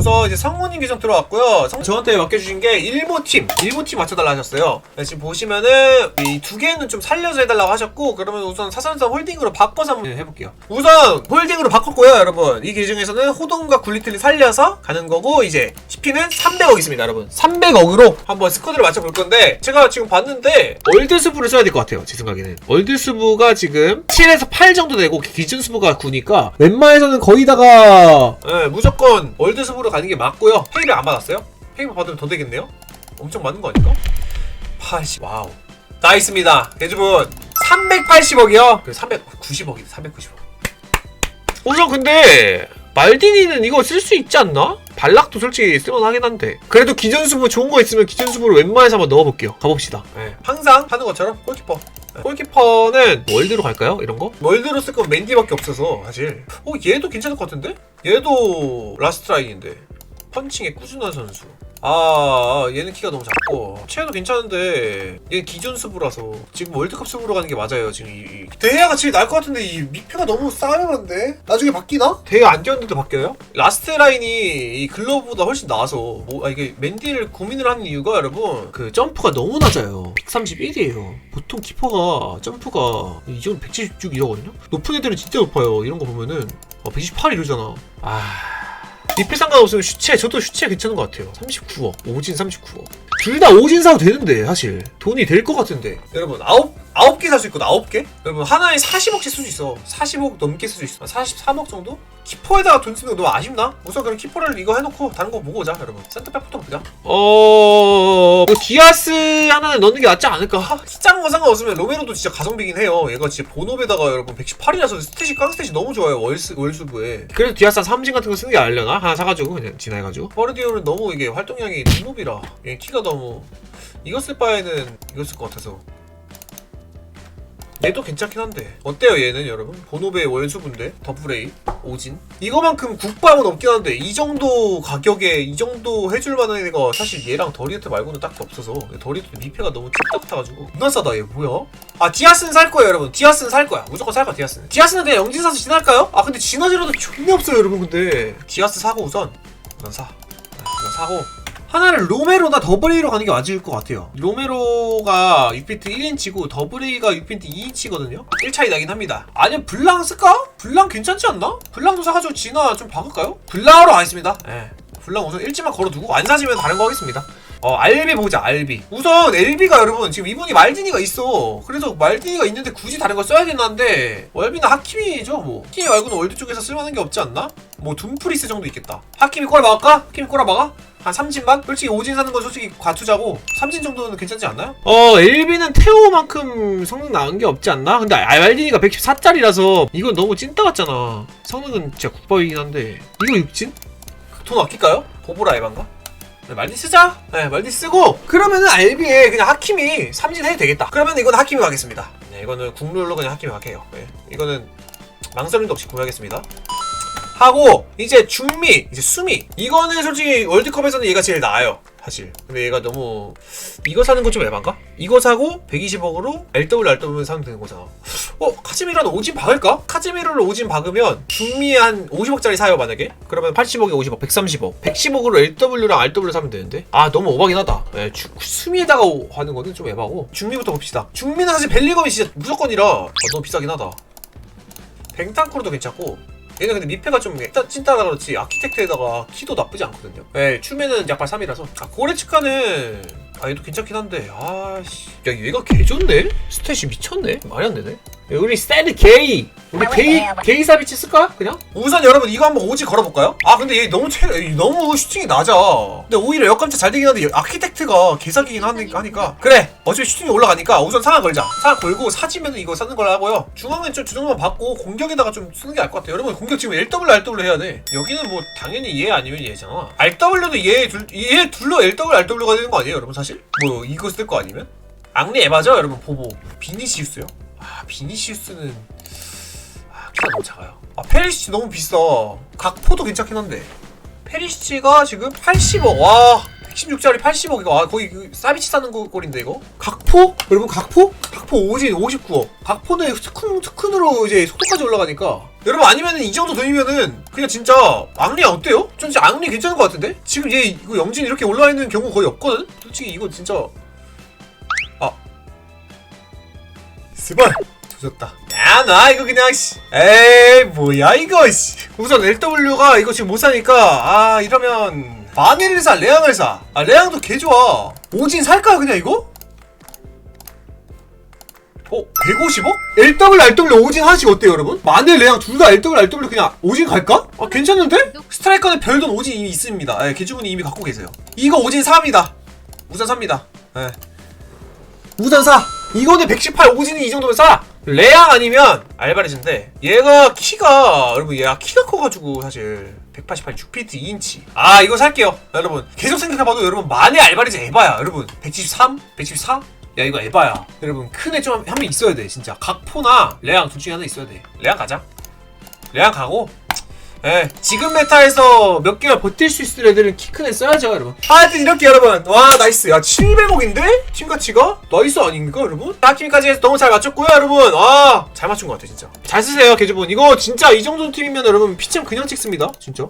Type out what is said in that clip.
우선 이제 성모님 계정 들어왔고요. 성- 저한테 맡겨주신 게 일모팀, 일모팀 맞춰달라 하셨어요. 네, 지금 보시면은 이 두 개는 좀 살려서 해달라고 하셨고 그러면 우선 사선선 홀딩으로 바꿔서 한번 해볼게요. 우선 홀딩으로 바꿨고요, 여러분. 이 계정에서는 호동과 굴리틀리 살려서 가는 거고 이제 CP는 300억 있습니다, 여러분. 300억으로 한번 스쿼드를 맞춰볼 건데 제가 지금 봤는데 월드스부를 써야 될 것 같아요, 제 생각에는. 월드스부가 지금 7에서 8 정도 되고 기준 수부가 9니까 웬만해서는 거의 다가 네, 무조건 월드스부로 가는 게 맞고요. 페이를 안 받았어요? 페이를 받으면 더 되겠네요? 엄청 많은 거 아닐까? 80 와우 나 있습니다 대주분 380억이요 그 390억이다 390억 우선 근데 말디니는 이거 쓸 수 있지 않나? 발락도 솔직히 쓸만하긴 한데 그래도 기존 수부 좋은 거 있으면 기존 수부를 웬만해서 한번 넣어볼게요 가봅시다 네. 항상 하는 것처럼 골키퍼 네. 골키퍼는 월드로 갈까요? 이런 거? 월드로 쓸 건 맨디밖에 없어서 사실 어 얘도 괜찮을 것 같은데? 얘도 라스트 라인인데 펀칭에 꾸준한 선수 아 얘는 키가 너무 작고. 체도 괜찮은데 얘는 기존 수부라서. 지금 월드컵 수부로 가는 게 맞아요 지금 이, 이. 대야가 제일 나을 것 같은데 이 미표가 너무 싸요한데? 나중에 바뀌나? 대야 안 뛰었는데 바뀌어요? 라스트 라인이 이 글러브보다 훨씬 나아서. 뭐, 아, 이게 맨디를 고민을 하는 이유가 여러분 그 점프가 너무 낮아요. 131이에요. 보통 키퍼가 점프가 이 정도 176 이러거든요? 높은 애들은 진짜 높아요. 이런 거 보면은. 어, 128 이러잖아. 아 리필 상관없으면 슈체 저도 슈체 괜찮은 것 같아요. 39억 오진 39억. 둘 다 오진 사도 되는데 사실. 돈이 될 것 같은데. 여러분 아홉 아홉 개살 수 있거든 아홉 개? 여러분 하나에 40억씩 쓸 수 있어. 40억 넘게 쓸 수 있어. 43억 정도? 키퍼에다가 돈 쓰는 거 너무 아쉽나? 우선 그럼 키퍼를 이거 해놓고 다른 거 보고 오자 여러분. 센터백부터 보자 어... 뭐 디아스 하나는 넣는 게 낫지 않을까? 하, 키 작은 거 상관없으면 로메로도 진짜 가성비긴 해요. 얘가 진짜 본업에다가 여러분 118이라서 스탯이 깡 스탯이 너무 좋아요 월스, 월수부에. 그래도 디아스 한 3진 같은 거 쓰는 게 알려나? 하나 사가지고 그냥 진화해가지고. 버르디오는 너무 이게 활동량이 뒷몹이라. 얘 키가 너무 이거 쓸 바에는 이거 쓸 것 같아서 얘도 괜찮긴 한데. 어때요 얘는 여러분? 본업의 월수분데 더블A 오진? 이거만큼 국밥은 없긴 한데 이 정도 가격에 이 정도 해줄 만한 애가 사실 얘랑 더리에트 말고는 딱히 없어서 더리에트 미패가 너무 같아가지고. 누나 싸다 얘. 뭐야? 아 디아스는 살 거예요 여러분. 디아스는 살 거야. 무조건 살 거야 디아스는. 디아스는 그냥 영진 사서 진할까요? 아 근데 진화지라도 존나 없어요 여러분 근데. 디아스 사고 우선. 우선 사. 네, 우선 사고 하나를 로메로나 더블 A로 가는 게 맞을 것 같아요. 로메로가 6피트 1인치고 더블 A가 6피트 2인치거든요. 1 차이 나긴 합니다. 아니면 블랑 쓸까? 블랑 괜찮지 않나? 블랑도 사가지고 진화 좀 박을까요? 블랑으로 가겠습니다. 예. 블랑 우선 일지만 걸어두고 안 사지면 다른 거 하겠습니다. 어, 알비 보자, 알비. 우선 LB가 여러분 지금 이분이 말디니가 있어. 그래서 말디니가 있는데 굳이 다른 걸 써야긴 한데 월비나 하키미죠, 뭐. 하키미 말고는 월드 쪽에서 쓸만한 게 없지 않나? 뭐 둠프리스 정도 있겠다. 하키미 꼬라 막을까? 하키미 꼬라 막아? 한 3진만? 솔직히 5진 사는 건 솔직히 과투자고 3진 정도는 괜찮지 않나요? 어 LB는 테오만큼 성능 나은 게 없지 않나? 근데 알디니가 114짜리라서 이건 너무 찐따 같잖아 성능은 진짜 국밥이긴 한데 이거 6진? 돈 아낄까요? 보보라 에반가? 네, 말디 쓰자. 네, 말디 쓰고 그러면은 알비에 그냥 하킴이 3진 해도 되겠다. 그러면 이건 하킴이 가겠습니다. 네, 이거는 국룰로 그냥 하킴이 갈게요. 네, 이거는 망설임도 없이 구매하겠습니다. 하고 이제 중미 이제 수미. 이거는 솔직히 월드컵에서는 얘가 제일 나아요 사실. 근데 얘가 너무 이거 사는 건좀 에반가? 이거 사고 120억으로 LW RW 사면 되는 거잖아. 어? 카즈미라는 오진 박을까? 카즈미로를 오진 박으면 중미에 한 50억짜리 사요 만약에? 그러면 80억에 50억 130억. 110억으로 LW랑 RW 사면 되는데? 아 너무 오바긴 하다. 예, 주, 수미에다가 오- 하는 거는 좀 에바고. 중미부터 봅시다. 중미는 사실 벨리검이 진짜 무조건이라. 어, 너무 비싸긴 하다. 뱅탄크로도 괜찮고 얘는 근데 미패가 좀 찐따, 찐따라 그렇지 아키텍트에다가 키도 나쁘지 않거든요 예, 추메는 약발 3이라서 아, 고레츠카는 아 얘도 괜찮긴 한데 아씨 야 얘가 개 좋네? 스탯이 미쳤네? 말이 안 되네 야, 우리 세드 게이 우리 게이 게이 사비치 쓸까? 그냥? 우선 여러분 이거 한번 오지 걸어볼까요? 아 근데 얘 너무 최 너무 슈팅이 낮아 근데 오히려 역감차 잘 되긴 한데 아키텍트가 개사기긴 하니까, 하니까 그래 어차피 슈팅이 올라가니까 우선 상하 걸자 상하 걸고 사지면 이거 쓰는 걸 하고요 중앙은 좀 주정만 받고 공격에다가 좀 쓰는 게 나을 것 같아요 여러분 공격 지금 LW RW 해야 돼 여기는 뭐 당연히 얘 아니면 얘잖아 RW도 얘, 둘, 얘 둘러 LW RW가 되는 거 아니에요 여러분 사실? 뭐 이거 쓸 거 아니면? 앙리 에바죠 여러분 보보 비니시우스요? 아 비니시우스는 아 키가 너무 작아요 아 페리시치 너무 비싸 각포도 괜찮긴 한데 페리시치가 지금 80억 와 116짜리 80억 이거 아 거의 그 사비치 사는 거 꼴인데 이거 각포? 여러분 각포? 각포 오진 59억 각포는 스큰, 스큰으로 이제 속도까지 올라가니까 여러분 아니면은 이 정도 돈이면은 그냥 진짜 앙리 어때요? 전 진짜 앙리 괜찮은 것 같은데? 지금 얘 이거 영진 이렇게 올라와 있는 경우 거의 없거든? 솔직히 이거 진짜 스발 조졌다 야 나 이거 그냥 씨 에이 뭐야 이거 씨 우선 LW가 이거 지금 못 사니까 아 이러면 마네를 사 레앙을 사아 레앙도 개 좋아 오진 살까요 그냥 이거? 어? 150억? LW, RW 오진 하나씩 어때요 여러분? 마넬, 레앙 둘다 LW, RW 그냥 오진 갈까? 아 괜찮은데? 스트라이커는 별돈 오진 이미 있습니다 예, 개주분이 이미 갖고 계세요 이거 오진 4입니다 우선 삽니다 예. 우선 사 이거는 118 오진이 이 정도면 사. 레앙 아니면 알바레즈인데 얘가 키가 여러분 얘가 키가 커가지고 사실 188 6피트 2인치. 아 이거 살게요 여러분. 계속 생각해봐도 여러분 만에 알바레즈 에바야 여러분. 173? 174? 야 이거 에바야. 여러분 큰 애 좀 한 명 있어야 돼 진짜. 각포나 레앙 둘 중에 하나 있어야 돼. 레앙 가자. 레앙 가고 예, 지금 메타에서 몇 개월 버틸 수 있을 애들은 키 큰 애 써야죠, 여러분. 하여튼 이렇게 여러분. 와, 나이스. 야, 700억인데? 팀 가치가? 나이스 아닙니까, 여러분? 팀까지 해서 너무 잘 맞췄고요, 여러분. 아, 잘 맞춘 것 같아, 진짜. 잘 쓰세요, 개주분. 이거 진짜 이 정도 팀이면 여러분 피챔 그냥 찍습니다. 진짜.